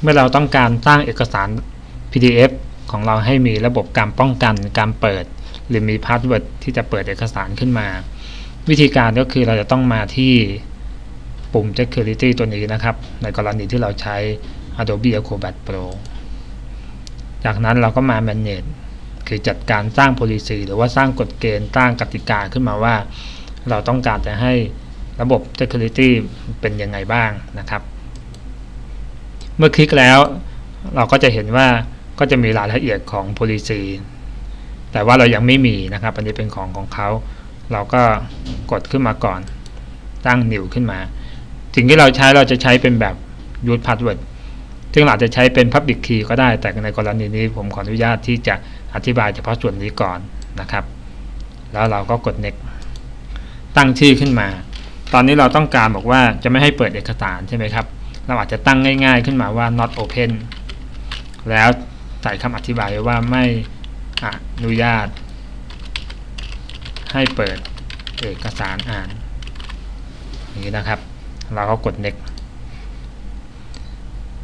เมื่อเราต้องการสร้างเอกสาร PDF ของเราให้มีระบบการป้องกันการเปิด หรือมีพาสเวิร์ดที่จะเปิดเอกสารขึ้นมา วิธีการก็คือเราจะต้องมาที่ปุ่ม Security ตัวนี้นะครับ ในกรณีที่เราใช้ Adobe Acrobat Pro จากนั้นเราก็มา Manage คือจัดการสร้าง policy หรือว่าสร้างกฎเกณฑ์สร้างกติกาขึ้นมาว่า เราต้องการจะให้ระบบ security เป็นยังไงบ้างนะครับ เมื่อคลิกแล้ว เราก็จะเห็นว่าก็จะมีรายละเอียดของ policy แต่ว่าเรายังไม่มีนะครับ อันนี้เป็นของของเขา เราก็กดขึ้นมาก่อน ตั้ง new ขึ้นมา สิ่งที่เราใช้เราจะใช้เป็นแบบ use password ซึ่งเราจะใช้เป็น Public Key ก็ได้ แต่ในกรณีนี้ผมขออนุญาตที่จะอธิบายเฉพาะส่วนนี้ก่อนนะครับ แล้วเราก็กด next ตั้งชื่อขึ้นมา ตอนนี้เราต้องการบอกว่าจะไม่ให้เปิดเอกสารใช่ไหมครับ เราอาจจะตั้งง่าย ๆ ขึ้นมาว่า not open แล้วใส่คำอธิบายว่าไม่อนุญาต ให้เปิดเอกสารอ่านอย่างนี้นะครับ เราก็กด next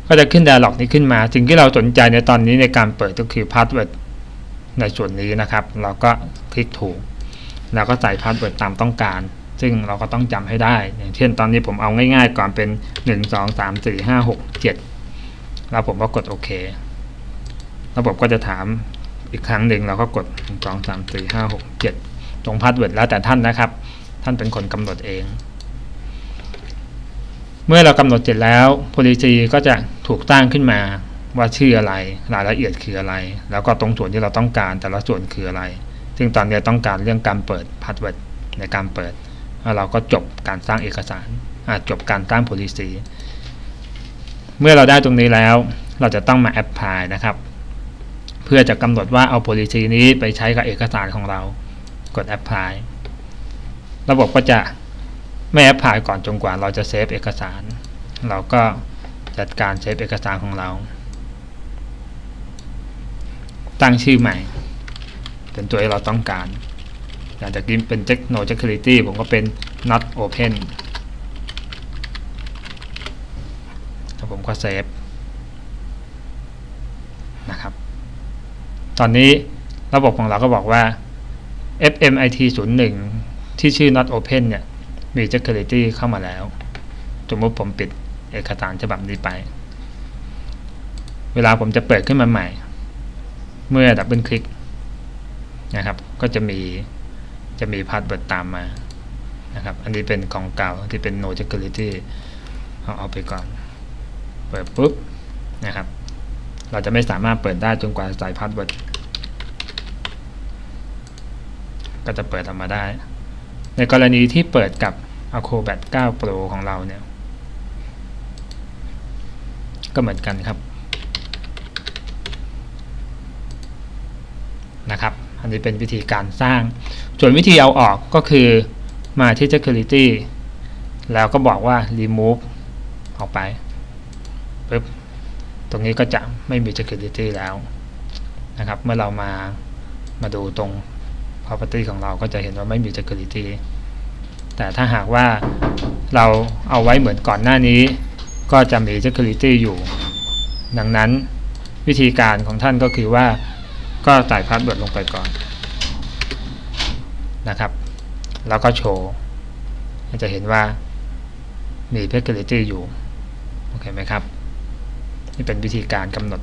ก็จะขึ้น dialog นี้ขึ้นมาสิ่งที่เราสนใจในตอนนี้ในการเปิดก็คือ password ในส่วนนี้นะครับ เราก็คลิกถูก แล้วก็ใส่ password ตามต้องการ ซึ่งเราก็ต้องจำให้ได้ อย่างเช่นตอนนี้ผมเอาง่ายๆ ก่อนเป็น 1 2 3 4 5 6 7 แล้วผมก็กดโอเค ระบบก็จะถามอีกครั้งหนึ่งเราก็กด 1 2 3 4 5 6 7 ตรง password แล้วแต่ท่านนะครับ ท่านเป็นคนกำหนดเอง เมื่อเรากำหนดเสร็จแล้ว policy ก็จะถูกตั้งขึ้นมาว่าชื่ออะไรรายละเอียดคืออะไร แล้วก็ตรงส่วนที่เราต้องการแต่ละส่วนคืออะไร ซึ่งตอนนี้ต้องการเรื่องการเปิด password ในการเปิด แล้วเราก็จบการสร้างเอกสารจบการตั้ง policy เมื่อเราได้ตรงนี้แล้ว เราจะต้องมา apply นะครับ เพื่อจะกำหนดว่าเอา policy นี้ไปใช้กับเอกสารของเรา กด apply ระบบก็จะไม่ apply ก่อนจนกว่าเราจะเซฟเอกสาร เราก็จัดการเซฟเอกสารของเรา ตั้งชื่อใหม่ เป็นตัวที่เราต้องการ อยางจากนี้เป็น no security ผมก็เป็น not open แล้วผมก็เซฟนะครับ ตอนนี้ระบบของเราก็บอกว่า fmit 01ที่ชื่อ not open เนี่ย มี security เข้ามาแล้ว สมมติผมปิดเอกสารฉบับนี้ไป เวลาผมจะเปิดขึ้นมาใหม่ เมื่อดับเบิลคลิกนะครับ ก็จะมี จะมีพาสเวิร์ดตามมานะครับ อันนี้เป็นของเก่าที่เป็น no security เอาเอาไปก่อน เปิดปุ๊บนะครับ เราจะไม่สามารถเปิดได้จนกว่าใส่พาสเวิร์ดก็จะเปิดออกมาได้ ในกรณีที่เปิดกับ Acrobat 9 Pro ของเราเนี่ย ก็เหมือนกันครับนะครับ อันนี้เป็นวิธีการสร้าง ส่วนวิธีเอาออกก็คือมาที่ security แล้วก็บอกว่า remove ออกไปปึ๊บตรงนี้ก็จะไม่มี security แล้วนะครับ เมื่อเรามามาดูตรง property ของเราก็จะเห็นว่าไม่มี security แต่ถ้าหากว่าเราเอาไว้เหมือนก่อนหน้านี้ ก็จะมี security อยู่ ดังนั้นวิธีการของท่านก็คือว่า ก็ใส่พาสเวิร์ดลงไปก่อนนะครับ แล้วก็โชว์จะเห็นว่ามี security อยู่ โอเคไหมครับ นี่เป็นวิธีการกำหนด